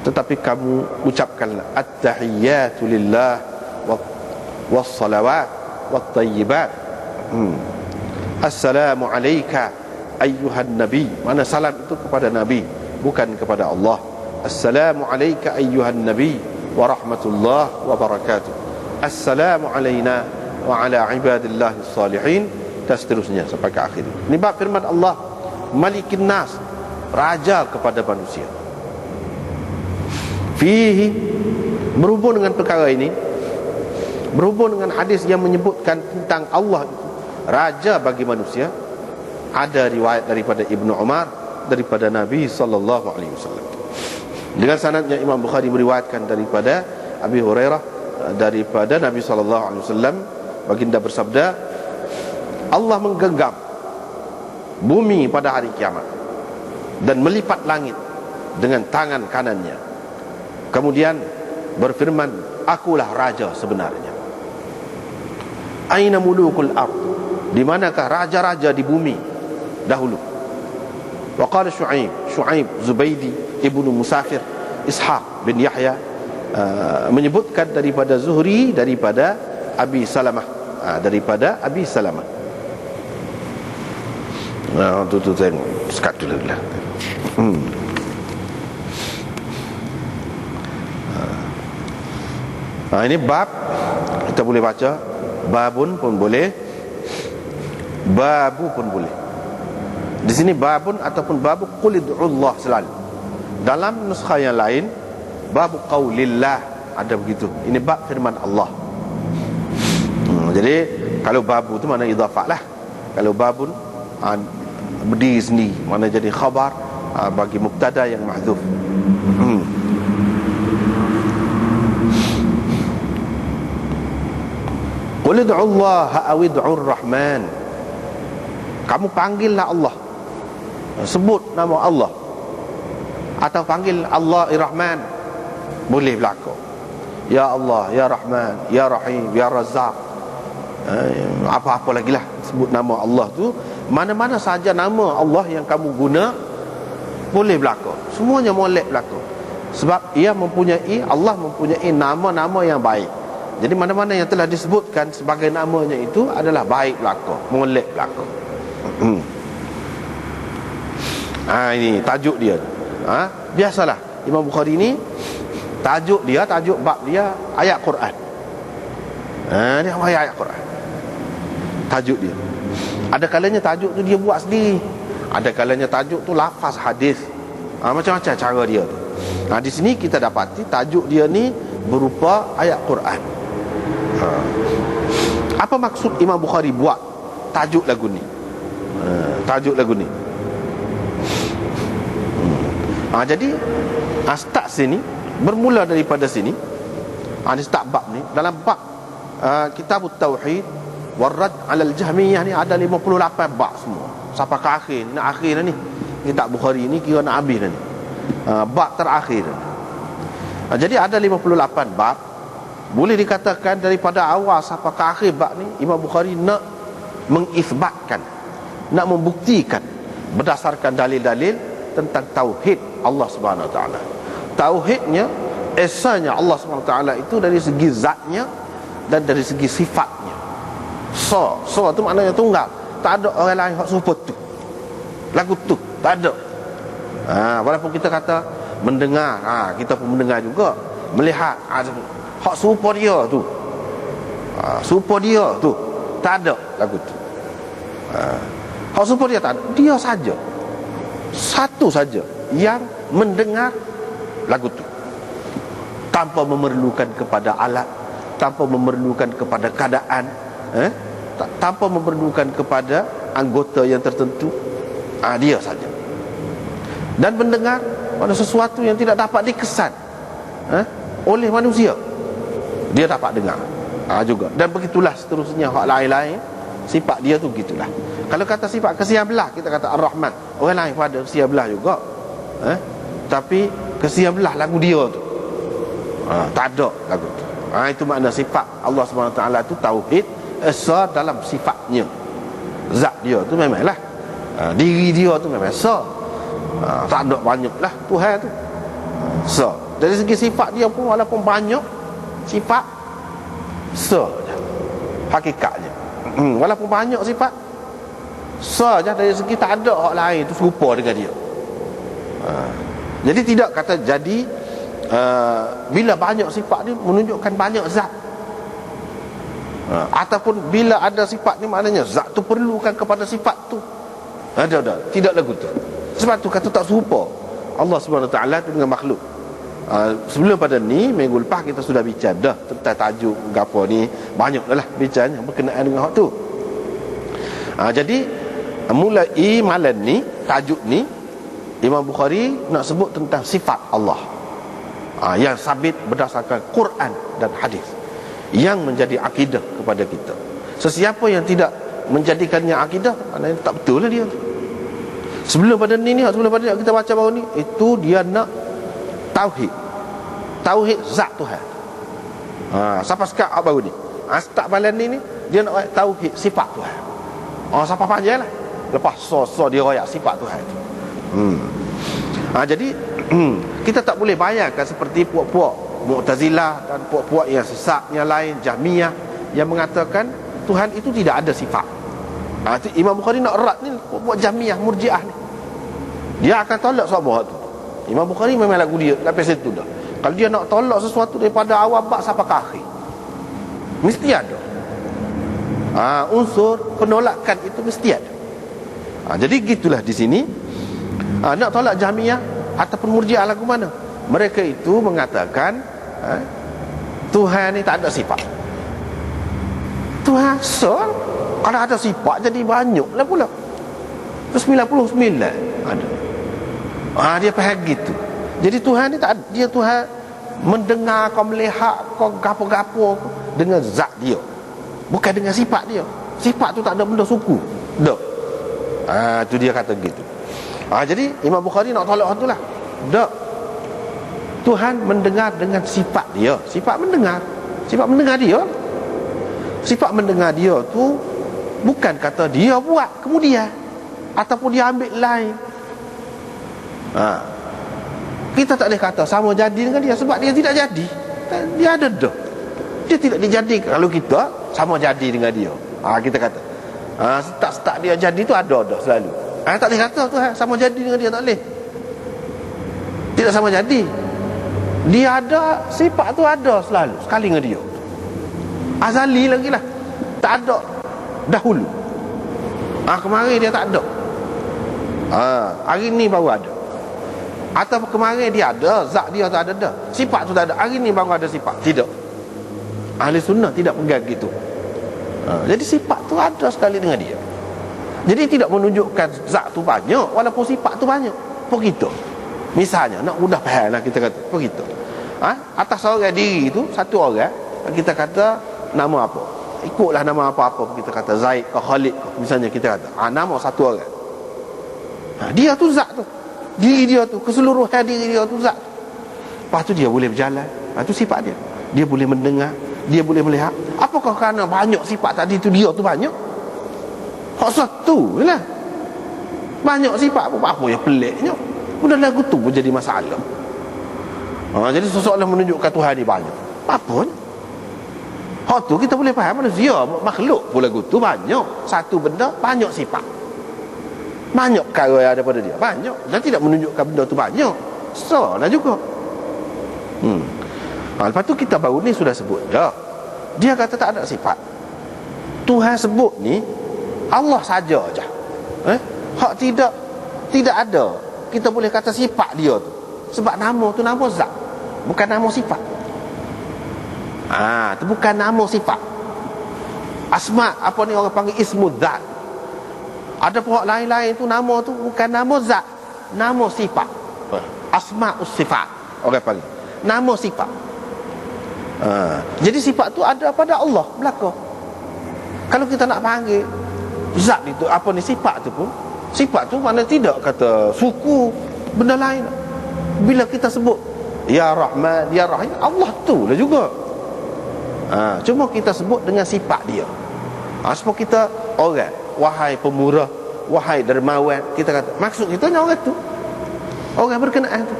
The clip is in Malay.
tetapi kamu ucapkanlah at-tahiyyatu lillah was-salawat wat-tayyibat hmm. assalamu alayka ayyuhan nabi. Mana salam itu kepada nabi bukan kepada Allah. Assalamu alayka ayyuhan nabi wa rahmatullah wa barakatuh. Assalamu alayna wa ala ibadillahi salihin dan seterusnya sampai ke akhir. Ini bab firman Allah. Malikin nas raja kepada manusia fihi. Berhubung dengan perkara ini berhubung dengan hadis yang menyebutkan tentang Allah itu raja bagi manusia ada riwayat daripada Ibnu Umar daripada Nabi sallallahu alaihi wasallam. Dengan sanadnya Imam Bukhari meriwayatkan daripada Abi Hurairah daripada Nabi sallallahu alaihi wasallam baginda bersabda Allah menggenggam bumi pada hari kiamat dan melipat langit dengan tangan kanannya kemudian berfirman akulah raja sebenarnya. Aina mulukul ard? Di manakah raja-raja di bumi? Dahulu. Wa qala syuaib syuaib zubaidi ibnu musafir ishaq bin yahya uh, menyebutkan daripada zuhri daripada abi salamah uh, daripada abi salamah. Nah tu tu tengok. Sekat dulu lah. Hmm. Nah, ini bab kita boleh baca babun pun boleh babu pun boleh di sini babun ataupun babu qul Allah selalu. Dalam nuskha yang lain babu qaulillah ada begitu. Ini bab firman Allah. Hmm, jadi kalau babu tu mana idhafah lah. Kalau babun uh, berdiri sendiri mana jadi khabar uh, bagi mubtada yang mahdzuf. Hmm. Qul Allah? Aw rahman Kamu panggillah Allah. Sebut nama Allah. Atau panggil Allah Ar-Rahman. Boleh berlaku. Ya Allah, Ya Rahman, Ya Rahim, Ya Razak eh, apa-apa lagi lah sebut nama Allah tu. Mana-mana saja nama Allah yang kamu guna boleh berlaku. Semuanya boleh berlaku. Sebab ia mempunyai Allah mempunyai nama-nama yang baik jadi mana-mana yang telah disebutkan sebagai namanya itu adalah baik berlaku molek berlaku hmm. Ha ini tajuk dia. Ha biasalah Imam Bukhari ni tajuk dia, tajuk bab dia ayat Quran. Ha dia ayat ayat Quran. Tajuk dia. Ada kalanya tajuk tu dia buat sendiri. Ada kalanya tajuk tu lafaz hadis. Ha, macam-macam cara dia tu. Ha, di sini kita dapati tajuk dia ni berupa ayat Quran. Ha. Apa maksud Imam Bukhari buat tajuk lagu ni? Ha, tajuk lagu ni. Ha, Jadi ha, Start sini Bermula daripada sini ha, Ini start bab ni. Dalam bab ha, Kitab Tauhid Warrad alal jahmiyah ni Ada 58 bab semua. Sampai ke akhir Ini akhir ni. Kitab Bukhari ni Kira nak habis ni. Ha, Bab terakhir ha, Jadi ada 58 bab boleh dikatakan daripada awal sampai ke akhir bab ni Imam Bukhari nak mengisbatkan nak membuktikan berdasarkan dalil-dalil tentang tauhid Allah Subhanahu Wa Taala. Tauhidnya esanya Allah Subhanahu Wa Taala itu dari segi zatnya dan dari segi sifatnya. So, so itu maknanya tunggal. Tak ada orang lain yang serupa tu. Lagu tu tak ada. Ha, walaupun kita kata mendengar, ha, kita pun mendengar juga, melihat ha, hak serupa dia tu. Ha, serupa dia tu. Tak ada lagu tu. Ha, hak serupa dia tak ada. Dia saja. Satu saja yang mendengar lagu itu tanpa memerlukan kepada alat tanpa memerlukan kepada keadaan eh? tanpa memerlukan kepada anggota yang tertentu ah, dia saja dan mendengar pada sesuatu yang tidak dapat dikesan eh? oleh manusia dia dapat dengar. Ah, juga. Dan begitulah seterusnya. Hak lain-lain sifat dia tu gitulah kalau kata sifat kesian belah kita kata ar-rahman. Orang lain pada kesian belah juga. Eh? Tapi kesian belah lagu dia tu. Ha, Tak ada lagu tu. Ha, Itu makna sifat Allah SWT tu Tauhid Esa dalam sifatnya. Zat dia tu memanglah. Ha, Diri dia tu memang esa ha, Tak ada banyak lah Tuhan tu. Ha, so dari segi sifat dia pun walaupun banyak sifat? So hakikatnya hmm, walaupun banyak sifat so je dari segi tak ada orang lain tu serupa dengan dia. Ha. jadi tidak kata jadi uh, bila banyak sifat ni menunjukkan banyak zat. Ha. ataupun bila ada sifat ni maknanya zat tu perlukan kepada sifat tu. Ada ada tidak lagu tu. Sebab tu kata tak serupa. Allah Subhanahu taala dengan makhluk Uh, sebelum pada ni minggu lepas kita sudah bincang dah tentang tajuk gapo ni banyak dah lah bincang yang berkenaan dengan hak tu. Uh, jadi mulai malam ni tajuk ni Imam Bukhari nak sebut tentang sifat Allah. Uh, yang sabit berdasarkan Quran dan hadis yang menjadi akidah kepada kita. Sesiapa yang tidak menjadikannya akidah, tak betul lah dia. Sebelum pada ni ni, sebelum pada ni kita baca baru ni, itu dia nak tauhid tauhid zat Tuhan. Ha, siapa sekat baru ni? Ha, balan ni ni dia nak tauhid sifat Tuhan. Oh siapa panjang lah. Lepas so-so dia royak sifat Tuhan. Hmm. ha, jadi kita tak boleh bayangkan seperti puak-puak Mu'tazilah dan puak-puak yang sesat yang lain Jahmiyah yang mengatakan Tuhan itu tidak ada sifat. Ha, Imam Bukhari nak erat ni puak-puak Jahmiyah Murjiah ni. Dia akan tolak semua tu. Imam Bukhari memang lagu dia Lepas itu dah Kalau dia nak tolak sesuatu Daripada awal bak sampai ke akhir Mesti ada. Ha, Unsur penolakan itu mesti ada. Ha, Jadi gitulah di sini. Ha, Nak tolak jamiah Ataupun murjiah lagu mana? Mereka itu mengatakan ha, Tuhan ni tak ada sifat. Tuhan so Kalau ada sifat jadi banyak lah pula. 99 ada. Ah dia faham gitu. Jadi Tuhan ni tak dia Tuhan mendengar kau melihat kau gapo-gapo dengan zat dia. Bukan dengan sifat dia. Sifat tu tak ada benda suku. Dak. Ah tu dia kata gitu. Ah jadi Imam Bukhari nak tolak tu lah. Dak. Tuhan mendengar dengan sifat dia. Sifat mendengar. Sifat mendengar dia. Sifat mendengar dia tu bukan kata dia buat kemudian ataupun dia ambil lain ha. Kita tak boleh kata sama jadi dengan dia Sebab dia tidak jadi. Dia ada dah Dia tidak dijadi. Kalau kita sama jadi dengan dia. Ha, Kita kata. Ha, Setak-setak dia jadi tu ada dah selalu. Ha, Tak boleh kata tu ha, sama jadi dengan dia Tak boleh. Tidak sama jadi. Dia ada Sifat tu ada selalu Sekali dengan dia. Azali lagi lah. Tak ada Dahulu. Ha, Kemarin dia tak ada. Ha, Hari ni baru ada atau kemarin dia ada Zat dia tak ada dah. Sifat tu tak ada. Hari ni baru ada sifat. Tidak. Ahli sunnah tidak pegang gitu. Ha, Jadi sifat tu ada sekali dengan dia. Jadi tidak menunjukkan Zat tu banyak Walaupun sifat tu banyak. Begitu Misalnya Nak mudah faham lah kita kata. Begitu ha? Atas orang diri tu Satu orang Kita kata Nama apa? Ikutlah nama apa-apa. Kita kata Zaid ke Khalid Misalnya kita kata ha, Nama satu orang. Ha, Dia tu zat tu diri dia tu keseluruhan diri dia tu zat. Lepas tu dia boleh berjalan. Lepas tu sifat dia. Dia boleh mendengar. Dia boleh melihat. Apakah kerana banyak sifat tadi tu dia tu banyak? Hak satu lah banyak sifat apa apa yang peliknya? Sudah lagu tu pun jadi masalah. Ha, jadi seseorang menunjukkan Tuhan ni banyak. Apa hak tu kita boleh faham manusia makhluk pun lagu tu banyak. Satu benda banyak sifat banyak ada pada dia. Banyak. Dan tidak menunjukkan benda tu banyak. So lah juga. Hmm. ha, Lepas tu kita baru ni sudah sebut dah. Dia kata tak ada sifat. Tuhan sebut ni Allah saja aja. eh? Hak tidak Tidak ada. Kita boleh kata sifat dia tu. Sebab nama tu nama zat. Bukan nama sifat. Ah, ha, itu bukan nama sifat. Asma apa ni orang panggil? Ismu zat ada pihak lain-lain tu nama tu bukan nama zat, nama sifat. Asmaus sifat. Orang panggil. Nama sifat. Ha. Jadi sifat tu ada pada Allah belaka. Kalau kita nak panggil zat itu apa ni sifat tu pun sifat tu mana tidak kata suku benda lain. Bila kita sebut ya Rahman, ya Rahim, Allah tu lah juga. Ha. cuma kita sebut dengan sifat dia. Ha, sebab kita orang wahai pemurah wahai dermawan kita kata maksud kita orang tu. Orang berkenaan tu